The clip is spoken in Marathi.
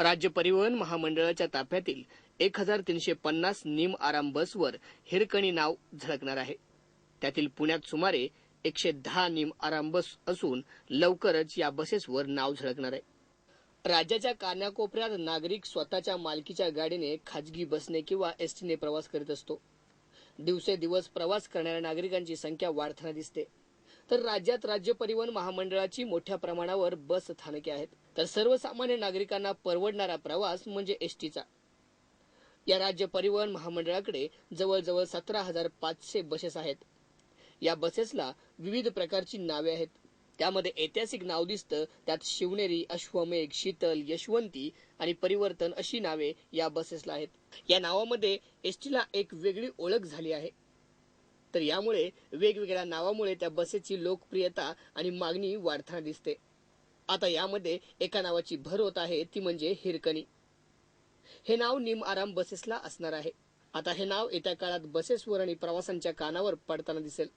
राज्य परिवहन महामंडळाच्या ताफ्यातील एक हजार तीनशे पन्नास निम आराम बसवर हिरकणी नाव झळकणार आहे. त्यातील पुण्यात सुमारे एकशे दहा निम आराम बस असून लवकरच या बसेसवर नाव झळकणार आहे. राज्याच्या कानाकोपऱ्यात नागरिक स्वतःच्या मालकीच्या गाडीने खाजगी बसने किंवा एसटीने प्रवास करीत असतो. दिवसेदिवस प्रवास करणाऱ्या नागरिकांची संख्या वाढताना दिसते. तर राज्यात राज्य परिवहन महामंडळाची मोठ्या प्रमाणावर बस स्थानके आहेत. तर सर्वसामान्य नागरिकांना परवडणारा प्रवास म्हणजे एसटीचा. या राज्य परिवहन महामंडळाकडे जवळजवळ सतरा हजार पाचशे बसेस आहेत. या बसेसला विविध प्रकारची नावे आहेत. त्यामध्ये ऐतिहासिक नाव दिसतं. त्यात शिवनेरी अश्वमेघ शीतल यशवंती आणि परिवर्तन अशी नावे या बसेसला आहेत. या नावामध्ये एसटीला एक वेगळी ओळख झाली आहे. तर यामुळे वेगवेगळ्या नावामुळे त्या बसेसची लोकप्रियता आणि मागणी वाढताना दिसते. आता यामध्ये एका नावाची भर होत आहे ती म्हणजे हिरकणी. हे नाव निम आराम बसेसला असणार आहे. आता हे नाव येत्या काळात बसेसवर आणि प्रवाशांच्या कानावर पडताना दिसेल.